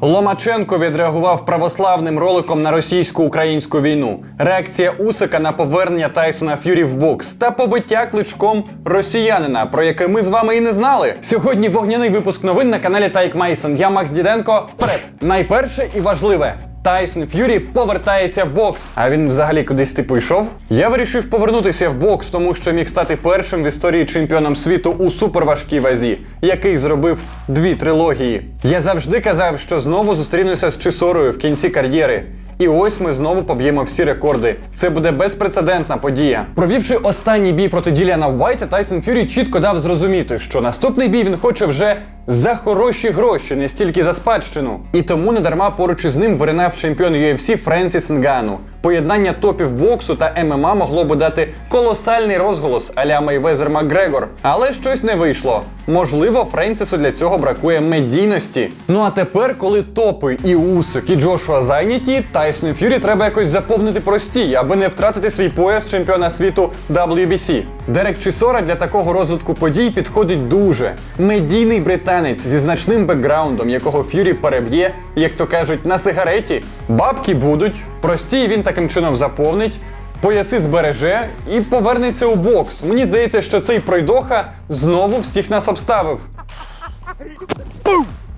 Ломаченко відреагував православним роликом на російсько-українську війну. Реакція Усика на повернення Тайсона Ф'юрі в бокс та побиття кличком росіянина, про яке ми з вами і не знали. Сьогодні вогняний випуск новин на каналі Тайк Мейсон. Я Макс Діденко. Вперед! Найперше і важливе. Тайсон Ф'юрі повертається в бокс. А він взагалі кудись типу йшов? Я вирішив повернутися в бокс, тому що міг стати першим в історії чемпіоном світу у суперважкій вазі, який зробив дві трилогії. Я завжди казав, що знову зустрінуся з Чисорою в кінці кар'єри. І ось ми знову поб'ємо всі рекорди. Це буде безпрецедентна подія. Провівши останній бій проти Діліана Уайта, Тайсон Фюрі чітко дав зрозуміти, що наступний бій він хоче вже за хороші гроші, не стільки за спадщину. І тому недарма поруч із ним виринав чемпіон UFC Френсіс Нгану. Поєднання топів боксу та ММА могло би дати колосальний розголос аля Мейвезер Макгрегор. Але щось не вийшло. Можливо, Френсісу для цього бракує медійності. Ну а тепер, коли топи і Усик, і Джошуа зайняті, Тайсону Ф'юрі треба якось заповнити простій, аби не втратити свій пояс чемпіона світу WBC. Дерек Чісора для такого розвитку подій підходить дуже. Медійний британець зі значним бекграундом, якого Ф'юрі переб'є, як то кажуть, на сигареті. Бабки будуть, простій він таким чином заповнить. Пояси збереже і повернеться у бокс. Мені здається, що цей пройдоха знову всіх нас обставив.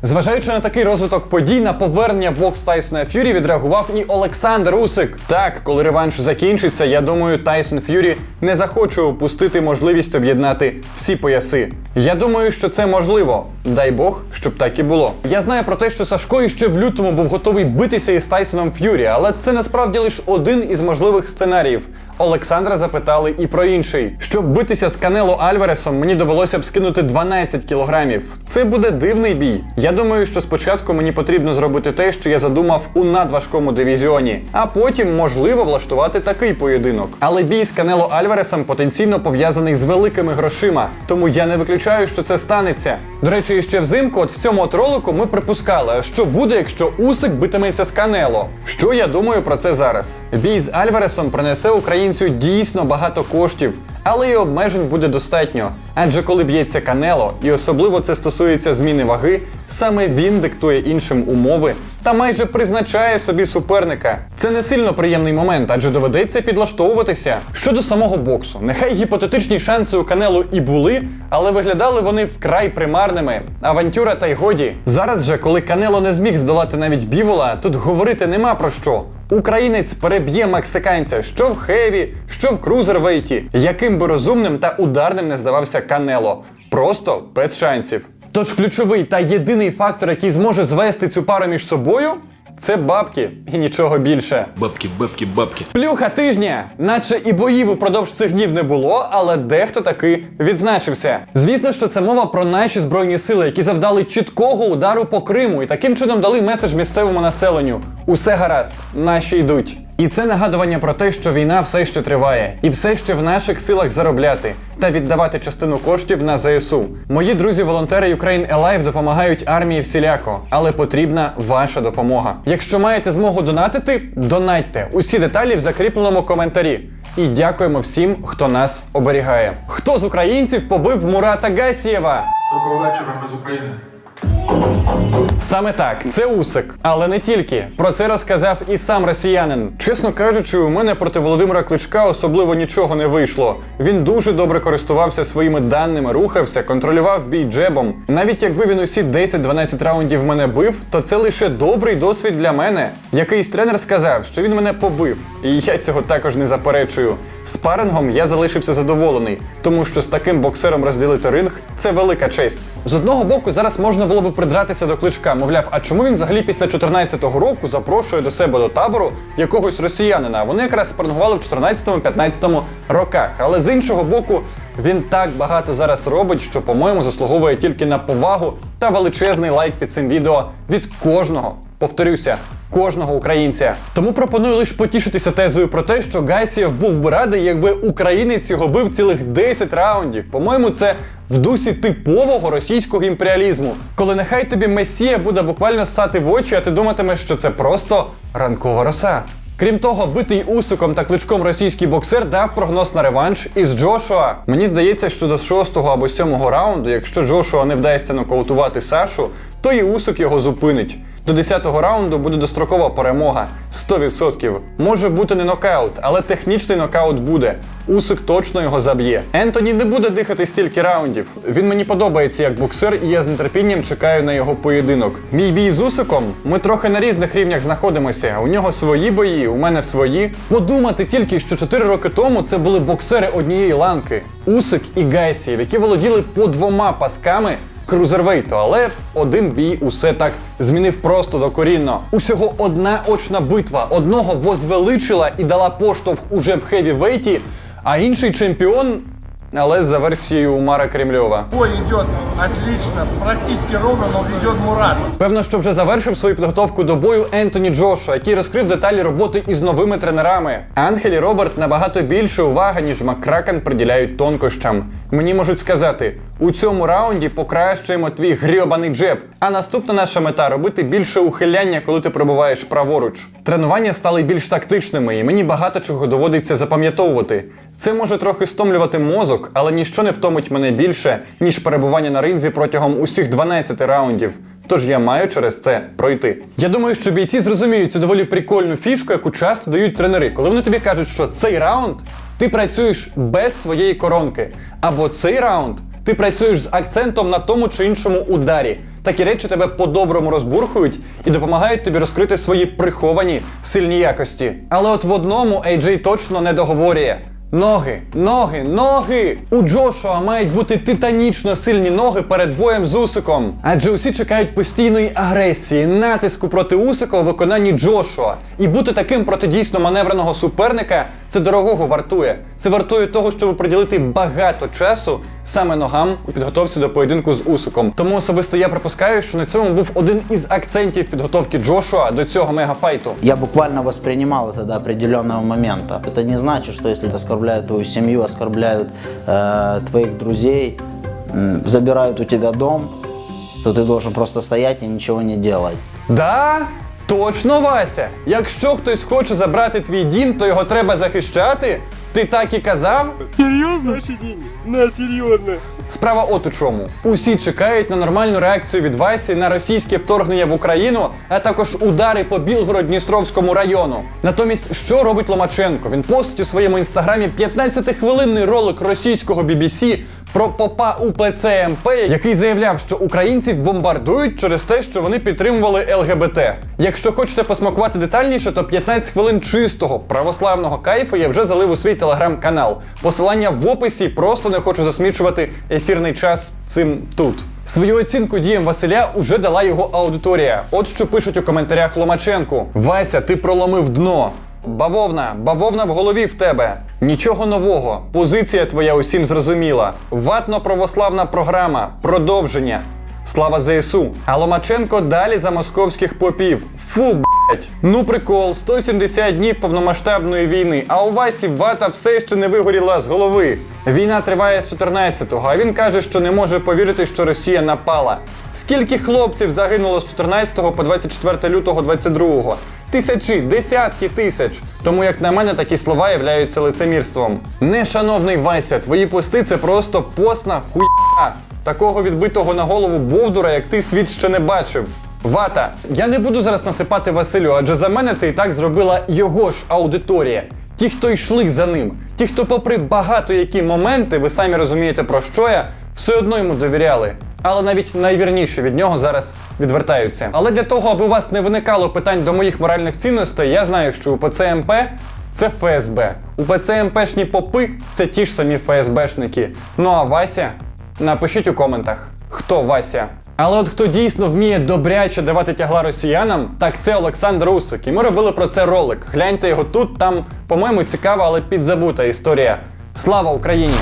Зважаючи на такий розвиток подій, на повернення бокс Тайсона Ф'юрі відреагував і Олександр Усик. Так, коли реванш закінчиться, я думаю, Тайсон Ф'юрі не захоче упустити можливість об'єднати всі пояси. Я думаю, що це можливо. Дай Бог, щоб так і було. Я знаю про те, що Сашко іще в лютому був готовий битися із Тайсоном Ф'юрі, але це насправді лише один із можливих сценаріїв. Олександра запитали і про інший. Щоб битися з Канело Альваресом, мені довелося б скинути 12 кілограмів. Це буде дивний бій. Я думаю, що спочатку мені потрібно зробити те, що я задумав у надважкому дивізіоні, а потім можливо влаштувати такий поєдинок. Але бій з Канело Альваресом потенційно пов'язаний з великими грошима, тому я не виключаю, що це станеться. До речі, ще взимку, от в цьому от ролику, ми припускали, що буде, якщо Усик битиметься з Канело. Що я думаю про це зараз? Бій з Альваресом принесе українцю дійсно багато коштів, але і обмежень буде достатньо. Адже коли б'ється Канело, і особливо це стосується зміни ваги, саме він диктує іншим умови та майже призначає собі суперника. Це не сильно приємний момент, адже доведеться підлаштовуватися. Щодо самого боксу, нехай гіпотетичні шанси у Канело і були, але виглядали вони вкрай примарними. Авантюра та й годі. Зараз же, коли Канело не зміг здолати навіть бівола, тут говорити нема про що. Українець переб'є мексиканця що в хеві, що в крузервейті, яким би розумним та ударним не здавався Канело. Просто без шансів. Тож ключовий та єдиний фактор, який зможе звести цю пару між собою, це бабки і нічого більше. Бабки, бабки, бабки. Плюха тижня, наче і боїв упродовж цих днів не було, але дехто таки відзначився. Звісно, що це мова про наші збройні сили, які завдали чіткого удару по Криму і таким чином дали меседж місцевому населенню: усе гаразд, наші йдуть. І це нагадування про те, що війна все ще триває, і все ще в наших силах заробляти та віддавати частину коштів на ЗСУ. Мої друзі-волонтери Ukraine Alive допомагають армії всіляко, але потрібна ваша допомога. Якщо маєте змогу донатити, донатьте. Усі деталі в закріпленому коментарі. І дякуємо всім, хто нас оберігає. Хто з українців побив Мурата Гасієва? Доброго вечора, ми з України. Саме так, це Усик, але не тільки. Про це розказав і сам росіянин. Чесно кажучи, у мене проти Володимира Кличка особливо нічого не вийшло. Він дуже добре користувався своїми даними, рухався, контролював бій джебом. Навіть якби він усі 10-12 раундів мене бив, то це лише добрий досвід для мене. Якийсь тренер сказав, що він мене побив, і я цього також не заперечую. Спарингом я залишився задоволений, тому що з таким боксером розділити ринг це велика честь. З одного боку, зараз можна було би придратися до кличка, мовляв, а чому він взагалі після 14-го року запрошує до себе до табору якогось росіянина? Вони якраз спарингували в 14-15 роках. Але з іншого боку, він так багато зараз робить, що, по-моєму, заслуговує тільки на повагу та величезний лайк під цим відео від кожного. Повторюся, кожного українця. Тому пропоную лише потішитися тезою про те, що Гайсієв був би радий, якби українець його бив цілих 10 раундів. По-моєму, це в дусі типового російського імперіалізму, коли нехай тобі месія буде буквально ссати в очі, а ти думатимеш, що це просто ранкова роса. Крім того, битий усиком та кличком російський боксер дав прогноз на реванш із Джошуа. Мені здається, що до шостого або сьомого раунду, якщо Джошуа не вдасться нокаутувати Сашу, то і Усик його зупинить. До 10-го раунду буде дострокова перемога 100%. Може бути не нокаут, але технічний нокаут буде. Усик точно його заб'є. Ентоні не буде дихати стільки раундів. Він мені подобається як боксер, і я з нетерпінням чекаю на його поєдинок. Мій бій з Усиком. Ми трохи на різних рівнях знаходимося. У нього свої бої, у мене свої. Подумати тільки, що 4 роки тому це були боксери однієї ланки: Усик і Гайсієв, які володіли по двома пасками крузервейту, але один бій усе так змінив просто докорінно. Усього одна очна битва. Одного возвеличила і дала поштовх уже в хевівейті, а інший чемпіон, але за версією Умара Кремльова. Бой идет отлично, практически ровно, но ведет Мурат. Певно, що вже завершив свою підготовку до бою Ентоні Джошуа, який розкрив деталі роботи із новими тренерами. Ангел і Роберт набагато більше уваги, ніж Макракен приділяють тонкощам. Мені можуть сказати, у цьому раунді покращуємо твій грьобаний джеб. А наступна наша мета робити більше ухиляння, коли ти пробуваєш праворуч. Тренування стали більш тактичними, і мені багато чого доводиться запам'ятовувати. Це може трохи стомлювати мозок, але ніщо не втомить мене більше, ніж перебування на ринзі протягом усіх 12 раундів. Тож я маю через це пройти. Я думаю, що бійці зрозуміють цю доволі прикольну фішку, яку часто дають тренери, коли вони тобі кажуть, що цей раунд ти працюєш без своєї коронки, або цей раунд ти працюєш з акцентом на тому чи іншому ударі. Такі речі тебе по-доброму розбурхують і допомагають тобі розкрити свої приховані сильні якості. Але от в одному AJ точно не договорює. Ноги, ноги, ноги! У Джошуа мають бути титанічно сильні ноги перед боєм з Усиком. Адже усі чекають постійної агресії, натиску проти Усика у виконанні Джошуа. І бути таким проти дійсно маневреного суперника це дорогого вартує. Це вартує того, щоб приділити багато часу саме ногам у підготовці до поєдинку з Усиком. Тому особисто я припускаю, що на цьому був один із акцентів підготовки Джошуа до цього мегафайту. Я буквально воспринимал это до определенного момента. Это не значит, что если оскорбляют твою семью, оскорбляют э, твоих друзей, м, забирают у тебя дом, то ты должен просто стоять и ничего не делать. Да? Точно, Вася. Якщо хтось хоче забрати твій дім, то його треба захищати. ти так і казав? Серйозно? Наши деньги. На, серьезно. Справа от у чому. Усі чекають на нормальну реакцію від Васі на російське вторгнення в Україну, а також удари по Білгород-Дністровському району. Натомість, що робить Ломаченко? Він постить у своєму інстаграмі 15-хвилинний ролик російського BBC про попа УПЦ МП, який заявляв, що українців бомбардують через те, що вони підтримували ЛГБТ. Якщо хочете посмакувати детальніше, то 15 хвилин чистого православного кайфу я вже залив у свій телеграм-канал. Посилання в описі, просто не хочу засмічувати ефірний час цим тут. Свою оцінку діям Василя уже дала його аудиторія. От що пишуть у коментарях Ломаченку: Вася, ти проломив дно. Бавовна, бавовна в голові в тебе. Нічого нового. Позиція твоя усім зрозуміла. Ватно-православна програма. Продовження. Слава ЗСУ. А Ломаченко далі за московських попів. Фу, блять. Ну прикол, 170 днів повномасштабної війни, а у Васі вата все ще не вигоріла з голови. Війна триває з 14-го, а він каже, що не може повірити, що Росія напала. Скільки хлопців загинуло з 14 по 24 лютого 22-го? Тисячі, десятки тисяч. Тому, як на мене, такі слова являються лицемірством. Нешановний Вася, твої пости це просто постна хуйня. Такого відбитого на голову бовдура, як ти світ ще не бачив. Вата, я не буду зараз насипати Василю, адже за мене це і так зробила його ж аудиторія. Ті, хто йшли за ним, ті, хто, попри багато які моменти, ви самі розумієте про що я, все одно йому довіряли. Але навіть найвірніші від нього зараз відвертаються. Але для того, аби у вас не виникало питань до моїх моральних цінностей, я знаю, що УПЦ МП це ФСБ. УПЦ МПшні попи це ті ж самі ФСБшники. Ну а Вася, напишіть у коментах, хто Вася. Але от хто дійсно вміє добряче давати тягла росіянам, так це Олександр Усик. І ми робили про це ролик. Гляньте його тут, там, по-моєму, цікава, але підзабута історія. Слава Україні!